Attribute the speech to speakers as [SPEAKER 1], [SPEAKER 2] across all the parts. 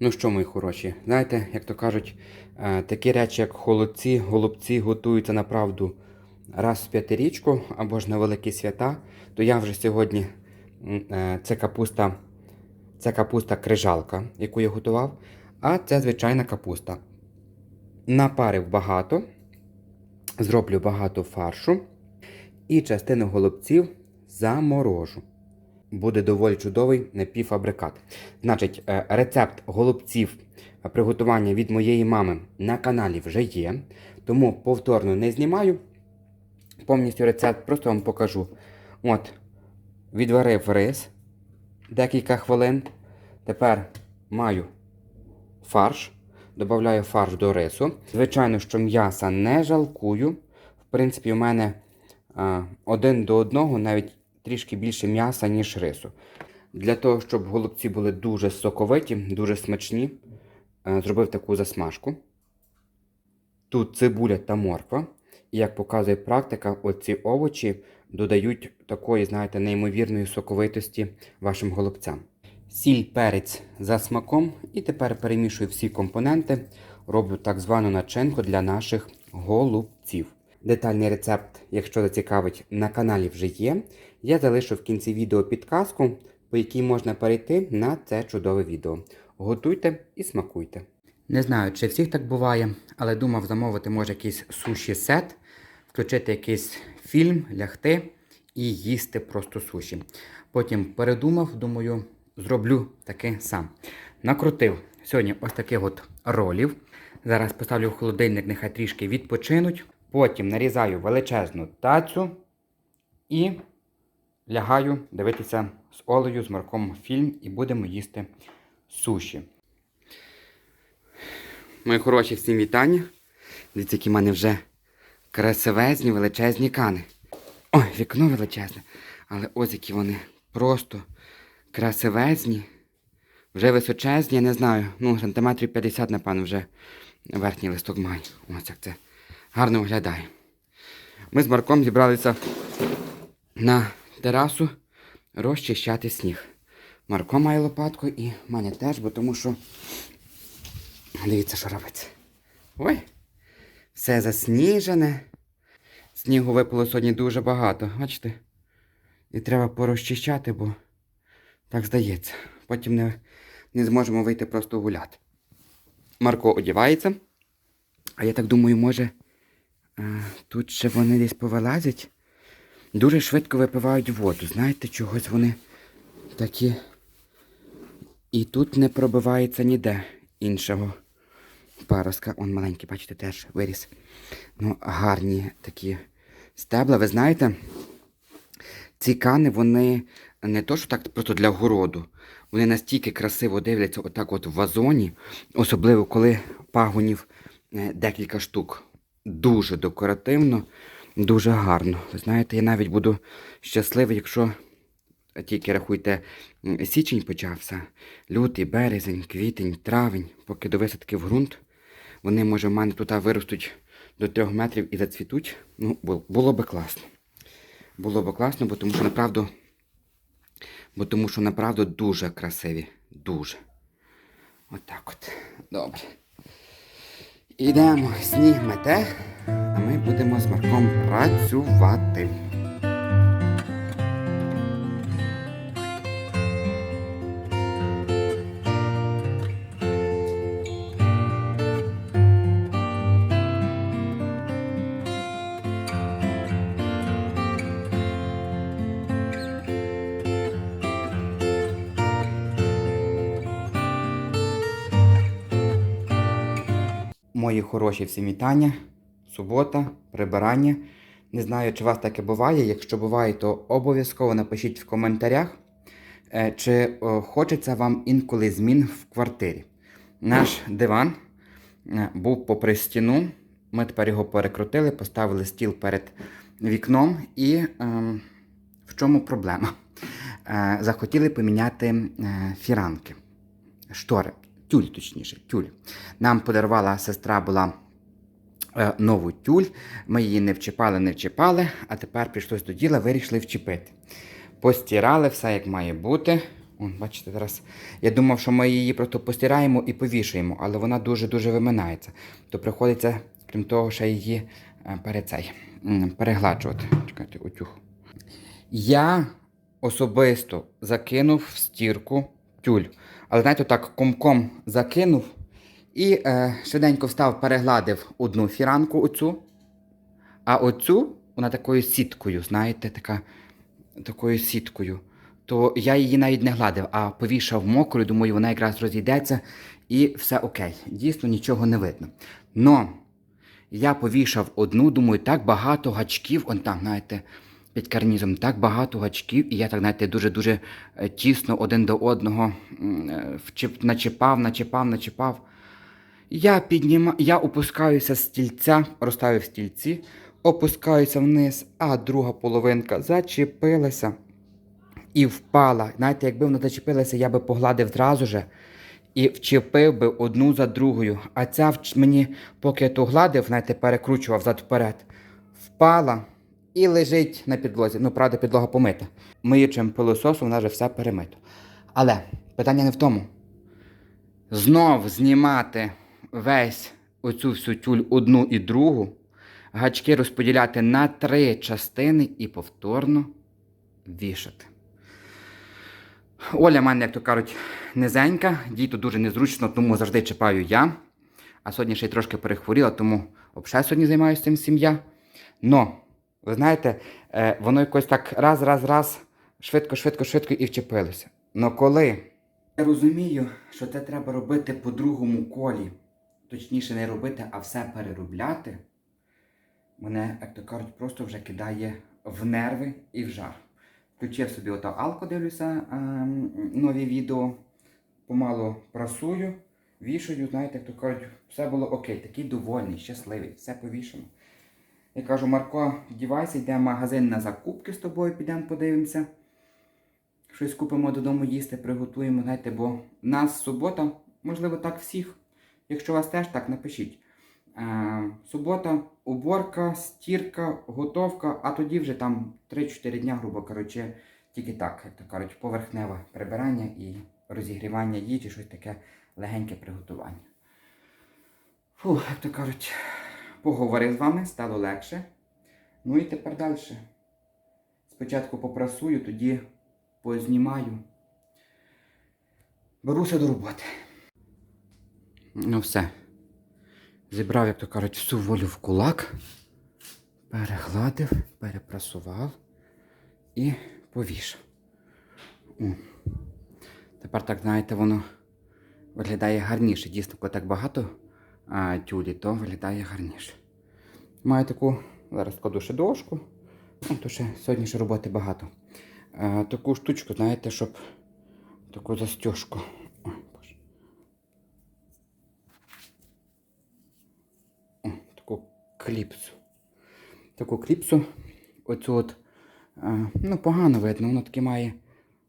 [SPEAKER 1] Ну що, мої хороші, знаєте, як то кажуть, е, такі речі, як холодці, голубці готуються направду раз в п'ятирічку або ж на великі свята, то я вже сьогодні е, це капуста, це капуста крижалка, яку я готував, а це звичайна капуста. Напарив багато, зроблю багато фаршу і частину голубців заморожу буде доволі чудовий напівфабрикат. Значить, е, рецепт голубців е, приготування від моєї мами на каналі вже є, тому повторно не знімаю. Повністю рецепт просто вам покажу. От, відварив рис декілька хвилин. Тепер маю фарш. Додаю фарш до рису. Звичайно, що м'яса не жалкую. В принципі, у мене а, один до одного, навіть трішки більше м'яса, ніж рису. Для того, щоб голубці були дуже соковиті, дуже смачні, е, зробив таку засмажку. Тут цибуля та морква. І як показує практика, оці овочі додають такої, знаєте, неймовірної соковитості вашим голубцям. Сіль, перець за смаком. І тепер перемішую всі компоненти, роблю так звану начинку для наших голубців. Детальний рецепт, якщо зацікавить, на каналі вже є. Я залишу в кінці відео підказку, по якій можна перейти на це чудове відео. Готуйте і смакуйте. Не знаю, чи всіх так буває, але думав замовити може якийсь суші сет, включити якийсь фільм, лягти і їсти просто суші. Потім передумав, думаю, зроблю таке сам. Накрутив сьогодні ось таких от ролів. Зараз поставлю в холодильник, нехай трішки відпочинуть. Потім нарізаю величезну тацю і лягаю дивитися з Олею, з Марком фільм і будемо їсти суші. Мої хороші всім вітання. Дивіться, які в мене вже красивезні, величезні кани. Ой, вікно величезне. Але ось які вони просто красивезні, вже височезні, я не знаю. Ну, сантиметрів 50, напевно, вже верхній листок має. Ось як це гарно виглядає. Ми з Марком зібралися на терасу розчищати сніг. Марко має лопатку і мене теж, бо тому що. Дивіться, що робиться. Ой, все засніжене. Снігу випало сьогодні дуже багато, бачите? І треба порозчищати, бо так здається. Потім не, не зможемо вийти просто гуляти. Марко одівається. А я так думаю, може, тут ще вони десь повилазять. Дуже швидко випивають воду. Знаєте, чогось вони такі. І тут не пробивається ніде іншого паростка. Он маленький, бачите, теж виріс. Ну, гарні такі стебла. Ви знаєте, ці кани, вони не то, що так просто для городу. Вони настільки красиво дивляться отак от в вазоні, особливо коли пагонів е, декілька штук. Дуже декоративно, дуже гарно. Ви знаєте, я навіть буду щасливий, якщо тільки рахуйте, січень почався, лютий, березень, квітень, травень, поки до висадки в ґрунт. Вони, може, в мене тут виростуть до трьох метрів і зацвітуть. Ну, було би класно. Було би класно, бо тому що направду, бо тому що направду дуже красиві. Дуже. Отак от. Добре. Ідемо, сніг мете, а ми будемо з Марком працювати. Мої хороші всі вітання. Субота, прибирання. Не знаю, чи у вас таке буває. Якщо буває, то обов'язково напишіть в коментарях, е, чи е, хочеться вам інколи змін в квартирі. Наш диван е, був попри стіну. Ми тепер його перекрутили, поставили стіл перед вікном. І ем, в чому проблема? Е, захотіли поміняти е, фіранки, штори, тюль, точніше, тюль. Нам подарувала сестра була е, нову тюль. Ми її не вчіпали, не вчіпали, а тепер прийшлось до діла, вирішили вчепити. Постирали все як має бути. Вон, бачите, зараз. Я думав, що ми її просто постираємо і повішаємо, але вона дуже-дуже виминається. То приходиться, крім того, ще її е, перед цей, м, перегладжувати. Чекайте, утюг. Я особисто закинув в стірку тюль. Але знаєте, так комком закинув і е, швиденько встав, перегладив одну фіранку оцю, а оцю вона такою сіткою, знаєте, така, такою сіткою. То я її навіть не гладив, а повішав мокрою, думаю, вона якраз розійдеться і все окей. Дійсно нічого не видно. Но я повішав одну, думаю, так багато гачків, он там, знаєте, під карнізом, так багато гачків, і я так, знаєте, дуже-дуже е, тісно один до одного е, начіпав, начіпав, начіпав. Я підніма... я опускаюся з стільця, розставив стільці, опускаюся вниз, а друга половинка зачепилася і впала. Знаєте, якби вона зачепилася, я би погладив зразу же і вчепив би одну за другою. А ця мені, поки я то гладив, знаєте, перекручував зад вперед, впала і лежить на підлозі. Ну, правда, підлога помита. Миючим пилососом вона вже все перемито. Але питання не в тому. Знов знімати весь оцю всю тюль одну і другу, гачки розподіляти на три частини і повторно вішати. Оля в мене, як то кажуть, низенька, дійто дуже незручно, тому завжди чіпаю я. А сьогодні ще й трошки перехворіла, тому взагалі сьогодні займаюся цим сім'я. Но, ви знаєте, е, воно якось так раз, раз, раз, швидко, швидко, швидко і вчепилося. Но коли я розумію, що це треба робити по другому колі, точніше не робити, а все переробляти, мене, як то кажуть, просто вже кидає в нерви і в жар. Включив собі ото алко, дивлюся ем, нові відео, помалу прасую, вішаю, знаєте, як то кажуть, все було окей, такий довольний, щасливий, все повішено. Я кажу, Марко, вдівайся, йдемо в магазин на закупки з тобою, підемо подивимося. Щось купимо додому їсти, приготуємо, знаєте, бо в нас субота, можливо, так всіх. Якщо вас теж так, напишіть. Е, субота, уборка, стірка, готовка, а тоді вже там 3-4 дня, грубо кажучи, тільки так, як то кажуть, поверхневе прибирання і розігрівання їжі, щось таке легеньке приготування. Фу, як то кажуть, поговорив з вами, стало легше. Ну і тепер далі. Спочатку попрасую, тоді познімаю. Беруся до роботи. Ну все. Зібрав, як то кажуть, всю волю в кулак, перегладив, перепрасував і повішав. О. Тепер, так, знаєте, воно виглядає гарніше. Дійсно, коли так багато тюлі, то виглядає гарніше. Маю таку, зараз складу ще дошку. Ну, то ще сьогодні ще роботи багато. А, таку штучку, знаєте, щоб таку боже. О, таку кліпсу. Таку кліпсу. Оцю от, а, ну, погано видно, воно таке має.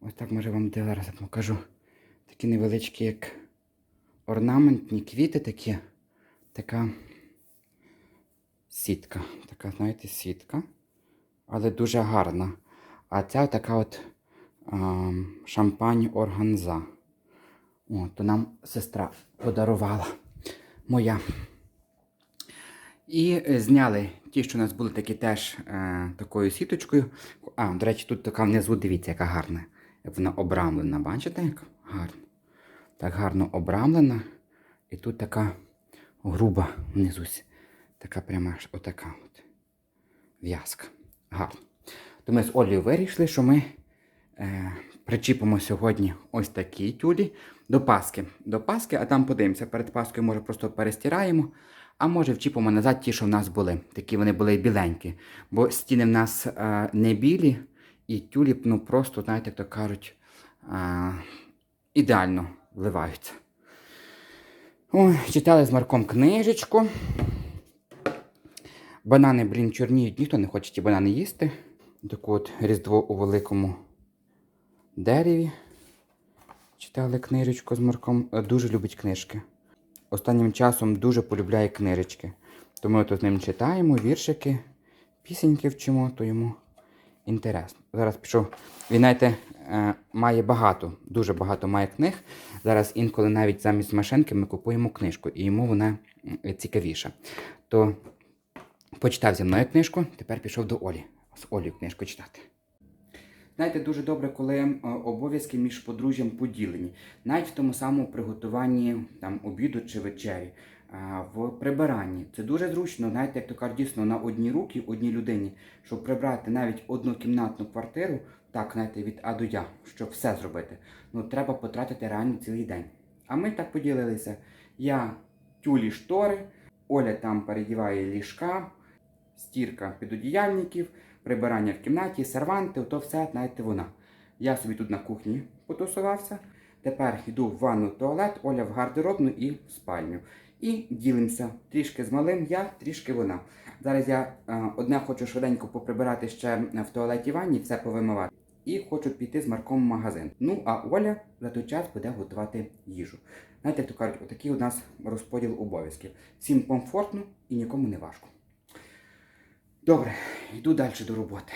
[SPEAKER 1] Ось так може вам зараз покажу. Такі невеличкі, як орнаментні квіти такі. Така сітка. Така, знаєте, сітка. Але дуже гарна. А ця така от а, шампань органза. О, то нам сестра подарувала моя. І е, зняли ті, що у нас були такі теж е, такою сіточкою. А, до речі, тут така внизу, дивіться, яка гарна. Як вона обрамлена. Бачите, як гарно? Так гарно обрамлена. І тут така груба внизу. Така пряма аж отака от в'язка. Гарно. То ми з Олею вирішили, що ми е, причіпимо сьогодні ось такі тюлі до Паски. До Паски, а там подивимося. Перед Паскою, може, просто перестираємо, а може вчіпимо назад ті, що в нас були. Такі вони були біленькі. Бо стіни в нас е, не білі, і тюлі, ну просто, знаєте, як то кажуть, е, ідеально вливаються. Ой, читали з Марком книжечку. Банани, блін, чорніють, ніхто не хоче ті банани їсти. Таку от Різдво у великому дереві. Читали книжечку з Марком. Е, Дуже любить книжки. Останнім часом дуже полюбляє книжечки. То ми от з ним читаємо, віршики, пісеньки вчимо, то йому інтересно. Зараз пішов. Він, знаєте, е, має багато, дуже багато має книг. Зараз інколи навіть замість машинки ми купуємо книжку, і йому вона цікавіша. То почитав зі мною книжку, тепер пішов до Олі. З Олею книжку читати. Знаєте, дуже добре, коли е, обов'язки між подружжям поділені, навіть в тому самому приготуванні там, обіду чи вечері, в прибиранні. Це дуже зручно, знаєте, як то кажуть, дійсно на одні руки, одній людині, щоб прибрати навіть однокімнатну квартиру, так, знаєте, від А до Я, щоб все зробити. Ну, треба потратити реально цілий день. А ми так поділилися. Я тюлі штори, Оля там передіває ліжка, стірка підодіяльників, прибирання в кімнаті, серванти, то все, знаєте, вона. Я собі тут на кухні потусувався. Тепер йду в ванну туалет, Оля в гардеробну і в спальню. І ділимося трішки з малим я, трішки вона. Зараз я е, одне хочу швиденько поприбирати ще в туалеті ванні, все повимивати. І хочу піти з Марком в магазин. Ну, а Оля за той час буде готувати їжу. Знаєте, як то кажуть, отакий у нас розподіл обов'язків. Всім комфортно і нікому не важко. Добре, йду далі до роботи.